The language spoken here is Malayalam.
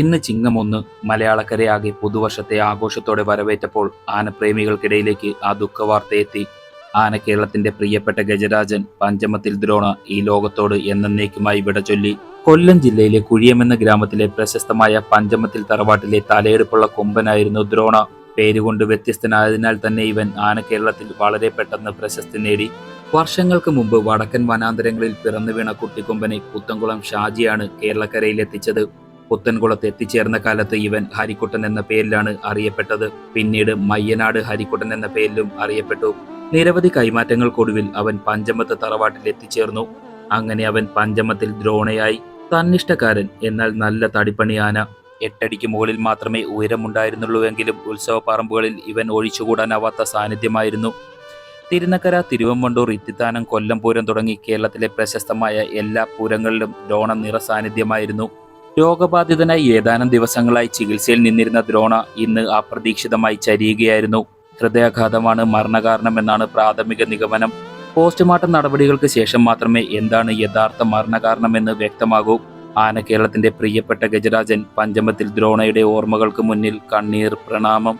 ഇന്ന് ചിങ്ങമൊന്ന് മലയാളക്കരയാകെ പുതുവർഷത്തെ ആഘോഷത്തോടെ വരവേറ്റപ്പോൾ ആനപ്രേമികൾക്കിടയിലേക്ക് ആ ദുഃഖവാർത്ത എത്തി ആന കേരളത്തിന്റെ പ്രിയപ്പെട്ട ഗജരാജൻ പഞ്ചമത്തിൽ ദ്രോണ ഈ ലോകത്തോട് എന്നേക്കുമായി വിട ചൊല്ലി. കൊല്ലം ജില്ലയിലെ കുഴിയം എന്ന ഗ്രാമത്തിലെ പ്രശസ്തമായ പഞ്ചമത്തിൽ തറവാട്ടിലെ തലയെടുപ്പുള്ള കൊമ്പനായിരുന്നു ദ്രോണ. പേരുകൊണ്ട് വ്യത്യസ്തനായതിനാൽ തന്നെ ഇവൻ ആന കേരളത്തിൽ വളരെ പെട്ടെന്ന് പ്രശസ്തി നേടി. വർഷങ്ങൾക്ക് മുമ്പ് വടക്കൻ വനാന്തരങ്ങളിൽ പിറന്നു വീണ കുട്ടിക്കൊമ്പനെ പുത്തൻകുളം ഷാജിയാണ് കേരളക്കരയിലെത്തിച്ചത്. പുത്തൻകുളത്ത് എത്തിച്ചേർന്ന കാലത്ത് ഇവൻ ഹരിക്കുട്ടൻ എന്ന പേരിലാണ് അറിയപ്പെട്ടത്. പിന്നീട് മയ്യനാട് ഹരിക്കുട്ടൻ എന്ന പേരിലും അറിയപ്പെട്ടു. നിരവധി കൈമാറ്റങ്ങൾക്കൊടുവിൽ അവൻ പഞ്ചമത്ത് തറവാട്ടിൽ എത്തിച്ചേർന്നു. അങ്ങനെ അവൻ പഞ്ചമത്തിൽ ദ്രോണയായി തന്നിഷ്ടക്കാരൻ എന്നാൽ നല്ല തടിപ്പണി ആന എട്ടടിക്ക് മുകളിൽ മാത്രമേ ഉയരമുണ്ടായിരുന്നുള്ളൂവെങ്കിലും ഉത്സവ പറമ്പുകളിൽ ഇവൻ ഒഴിച്ചുകൂടാനാവാത്ത സാന്നിധ്യമായിരുന്നു. തിരുനക്കര തിരുവമ്പണ്ടൂർ ഇത്തിത്താനം കൊല്ലം പൂരം തുടങ്ങി കേരളത്തിലെ പ്രശസ്തമായ എല്ലാ പൂരങ്ങളിലും ഡോണ നിറ സാന്നിധ്യമായിരുന്നു രോഗബാധിതനായി ഏതാനും ദിവസങ്ങളായി ചികിത്സയിൽ നിന്നിരുന്ന ദ്രോണ ഇന്ന് അപ്രതീക്ഷിതമായി ചരിയുകയായിരുന്നു. ഹൃദയാഘാതമാണ് മരണകാരണമെന്നാണ് പ്രാഥമിക നിഗമനം. പോസ്റ്റ്മോർട്ടം നടപടികൾക്ക് ശേഷം മാത്രമേ എന്താണ് യഥാർത്ഥ മരണകാരണമെന്ന് വ്യക്തമാകൂ. ആന കേരളത്തിന്റെ പ്രിയപ്പെട്ട ഗജരാജൻ പഞ്ചമത്തിൽ ദ്രോണയുടെ ഓർമ്മകൾക്ക് മുന്നിൽ കണ്ണീർ പ്രണാമം.